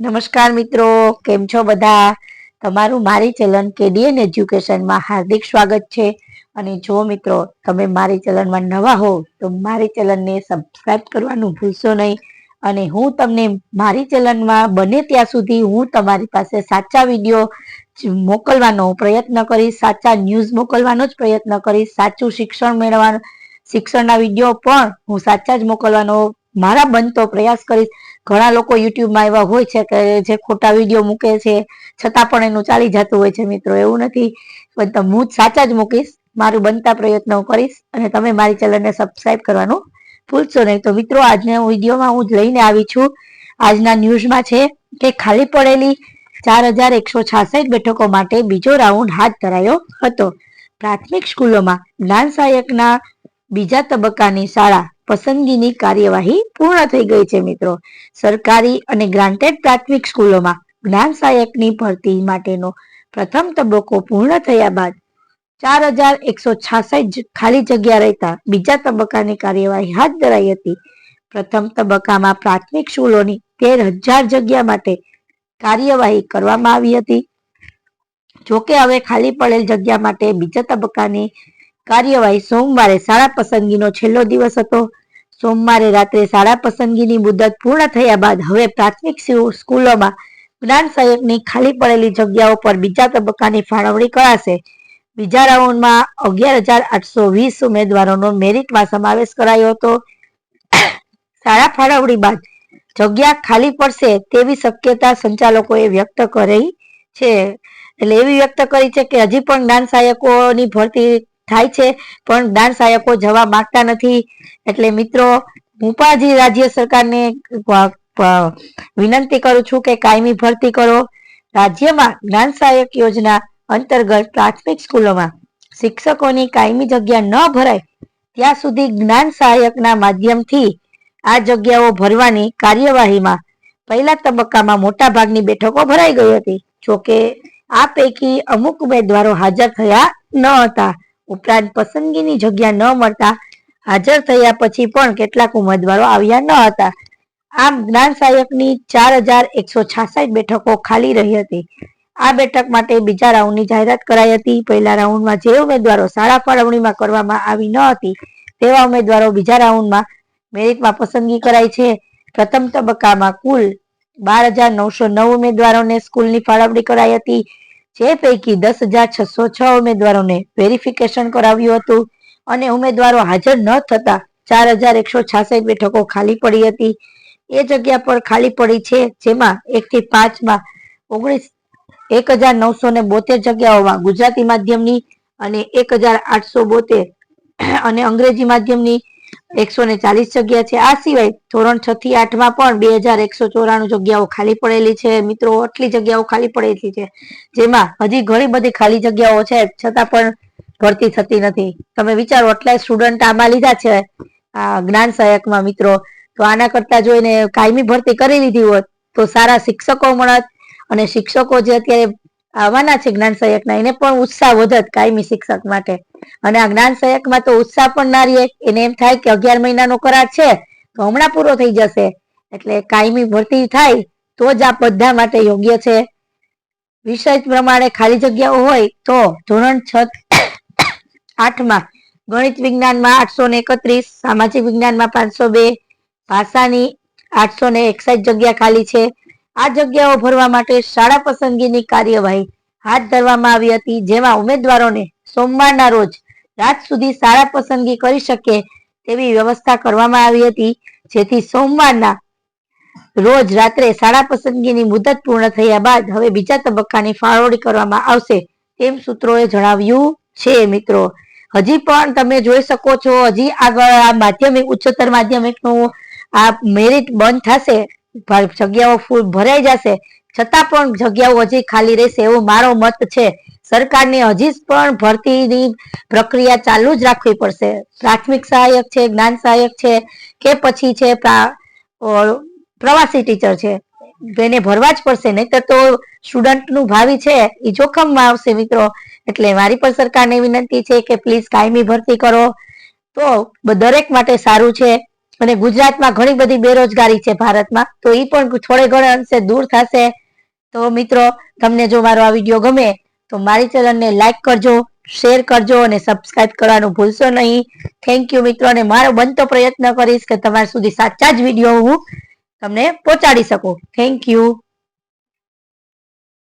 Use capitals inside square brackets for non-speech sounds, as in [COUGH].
નમસ્કાર મિત્રો, કેમ છો બધા? તમારું મારી ચલન કેડીએન એજ્યુકેશનમાં હાર્દિક સ્વાગત છે. અને જો મિત્રો, તમે મારી ચલનમાં નવા હો, તો મારી ચલનને સબસ્ક્રાઇબ કરવાનું ભૂલશો નહીં. અને હું તમને મારી ચલનમાં બને ત્યાં સુધી હું તમારી પાસે સાચા વીડિયો મોકલવાનો પ્રયત્ન કરીશ, સાચા ન્યૂઝ મોકલવાનો જ પ્રયત્ન કરીશ, સાચું શિક્ષણ મેળવવાનું, શિક્ષણના વીડિયો પણ હું સાચા જ મોકલવાનો મારા બનતો પ્રયાસ કરીશ. ઘણા લોકો યુટ્યુબમાં એવા હોય છે કે જે ખોટા વીડિયો મૂકે છે, છતાં પણ એનું ચાલી જતું હોય છે મિત્રો. એવું નથી. પણ હું જ સાચા જ મૂકીશ. મારું બનતા પ્રયત્નો કરીશ અને તમે મારી ચેનલને સબસ્ક્રાઇબ કરવાનું ભૂલશો નહીં. તો મિત્રો, આજના વિડીયોમાં હું લઈને આવી છું. આજના ન્યૂઝમાં છે કે ખાલી પડેલી ચાર હજાર એકસો છાસઠ બેઠકો માટે બીજો રાઉન્ડ હાથ ધરાયો હતો. પ્રાથમિક સ્કૂલોમાં જ્ઞાન સહાયકના બીજા તબક્કાની શાળા પસંદગીની કાર્યવાહી પૂર્ણ થઈ ગઈ છે, મિત્રો. સરકારી અને ગ્રાન્ટેડ પ્રાથમિક સ્કૂલોમાં જ્ઞાન સહાયકની ભરતી માટેનો પ્રથમ તબક્કો પૂર્ણ થયા બાદ ચાર હજાર એકસો છાસઠ ખાલી જગ્યા રહેતા બીજા તબક્કાની કાર્યવાહી હાથ ધરાઈ હતી. પ્રથમ તબક્કામાં પ્રાથમિક સ્કૂલોની તેર હજાર જગ્યા માટે કાર્યવાહી કરવામાં આવી હતી. જોકે હવે ખાલી પડેલ જગ્યા માટે બીજા તબક્કાની કાર્યવાહી સોમવારે શાળા પસંદગીનો છેલ્લો દિવસ હતો. સોમવારે રાત્રે શાળા પસંદગીની મુદત પૂર્ણ થયા બાદ હવે પ્રાથમિક સ્કૂલોમાં જ્ઞાન સહાયકની ખાલી પડેલી જગ્યાઓ પર બીજા તબક્કાની ફાળવણી કરાશે. બીજા રાઉન્ડમાં અગિયાર હજાર આઠસો વીસ ઉમેદવારોનો મેરિટમાં સમાવેશ કરાયો હતો. શાળા ફાળવણી બાદ જગ્યા ખાલી પડશે તેવી શક્યતા સંચાલકોએ વ્યક્ત કરી છે. એટલે એવી વ્યક્ત કરી છે કે હજી પણ જ્ઞાન સહાયકોની ભરતી થાય છે, પણ જ્ઞાન સહાયકો જવા માંગતા નથી. એટલે મિત્રો, હું પણ હજી રાજ્ય સરકારને વિનંતી કરું છું કે કાયમી ભરતી કરો. રાજ્યમાં જ્ઞાન સહાયક યોજના અંતર્ગત પ્રાથમિક સ્કૂલોમાં શિક્ષકોની કાયમી જગ્યા ન ભરાય, ત્યાં સુધી જ્ઞાન સહાયકના માધ્યમથી આ જગ્યાઓ ભરવાની કાર્યવાહીમાં પહેલા તબક્કામાં મોટા ભાગની બેઠકો ભરાઈ ગઈ હતી. જોકે આ પૈકી અમુક ઉમેદવારો હાજર થયા ન હતા. ઉપરાંત પસંદગીની જગ્યા ન મળતા હાજર થયા પછી પણ કેટલાક ઉમેદવારો આવ્યા ન હતા. આમ જ્ઞાન સહાયકની ચાર હજાર એકસો છાસઠ બેઠકો ખાલી રહી હતી. આ બેઠક માટે બીજા રાઉન્ડની જાહેરાત કરાઈ હતી. પહેલા રાઉન્ડમાં જે ઉમેદવારો શાળા ફાળવણીમાં કરવામાં આવી ન હતી, તેવા ઉમેદવારો બીજા રાઉન્ડમાં મેરિટમાં પસંદગી કરાઈ છે. પ્રથમ તબક્કામાં કુલ બાર હજાર નવસો નવ ઉમેદવારોને સ્કૂલની ફાળવણી કરાઈ હતી. જે પૈકી દસ હજાર છસો છ ઉમેદવારોને વેરિફિકેશન કરાવ્યું હતું અને ઉમેદવારો હાજર ન થતા ચાર હજાર એકસો છાસઠ બેઠકો ખાલી પડી હતી. એ જગ્યા પર ખાલી પડી છે જેમાં એક થી પાંચમાં ઓગણીસ, એક હજાર નવસો ને બોતેર જગ્યાઓમાં ગુજરાતી માધ્યમની અને એક હજાર આઠસો બોતેર અને અંગ્રેજી માધ્યમની એકસો ને ચાલીસ જગ્યા છે. આ સિવાય ધોરણ છ થી આઠમાં પણ બે હજાર એકસો ચોરાણું જગ્યાઓ ખાલી પડેલી છે. મિત્રો, આટલી જગ્યાઓ ખાલી પડેલી છે. જેમાં હજી ઘણી બધી ખાલી જગ્યાઓ છે, છતાં પણ ભરતી થતી નથી. તમે વિચારો, આટલા સ્ટુડન્ટ આમાં લીધા છે, આ જ્ઞાન સહાયકમાં મિત્રો. તો આના કરતા જોઈને કાયમી ભરતી કરી લીધી હોત, તો સારા શિક્ષકો મળત અને શિક્ષકો જે અત્યારે આવવાના છે જ્ઞાન સહાયકના. એને પણ ઉત્સાહ વધત કાયમી શિક્ષક માટે. અને આ જ્ઞાન સહાયકમાં તો ઉત્સાહ પણ ના રહે. એને એમ થાય કે અગિયાર મહિનાનો કરાર છે, તો હમણાં પૂરો થઈ જશે. એટલે કાયમી ભરતી થાય, તો જ આ બધા માટે યોગ્ય છે. વિષય પ્રમાણે ખાલી જગ્યાઓ હોય, તો ધોરણ છ [COUGHS] આઠમાં ગણિત વિજ્ઞાનમાં આઠસો ને એકત્રીસ, સામાજિક વિજ્ઞાનમાં પાંચસો બે, ભાષાની આઠસો ને એકસઠ જગ્યા ખાલી છે. આ જગ્યાઓ ભરવા માટે શાળા પસંદગીની કાર્યવાહી હાથ ધરવામાં આવી હતી, જેમાં ઉમેદવારોને સોમવારના રોજ રાત સુધી શાળા પસંદગી કરી શકે તેવી વ્યવસ્થા કરવામાં આવી હતી, જેથી સોમવારના રોજ રાત્રે શાળા પસંદગીની મુદત પૂર્ણ થયા બાદ હવે બીજા તબક્કાની ફાળવણી કરવામાં આવશે તેમ સૂત્રોએ જણાવ્યું છે, મિત્રો. હજી પણ તમે જોઈ શકો છો, હજી આગળ આ માધ્યમિક, ઉચ્ચતર માધ્યમિકનું આ મેરિટ બંધ થશે. જગ્યાઓ ફૂલ ભરાઈ જશે. છતાં પણ જગ્યાઓ હજી ખાલી રહેશે એવો મારો મત છે. સરકારને હજી પણ ભરતીની પ્રક્રિયા ચાલુ જ રાખવી પડશે. પ્રાથમિક સહાયક છે, જ્ઞાન સહાયક છે કે પછી છે પ્રવાસી ટીચર છે. એને ભરવા જ પડશે. નહીં તો સ્ટુડન્ટનું ભાવિ છે એ જોખમમાં આવશે મિત્રો. એટલે મારી પણ સરકારને વિનંતી છે કે પ્લીઝ કાયમી ભરતી કરો. તો દરેક માટે સારું છે. અને ગુજરાતમાં ઘણી બધી બેરોજગારી છે ભારતમાં, તો એ પણ થોડે ઘણે અંશે દૂર થશે. તો મિત્રો, તમને જો મારો આ વીડિયો ગમે, તો મારી ચેનલને લાઈક કરજો, શેર કરજો અને સબસ્ક્રાઇબ કરવાનું ભૂલશો નહીં. થેન્ક યુ મિત્રો, અને મારો બનતો પ્રયત્ન કરીશ કે તમારા સુધી સાચા જ વીડિયો હું તમને પહોંચાડી શકું. Thank you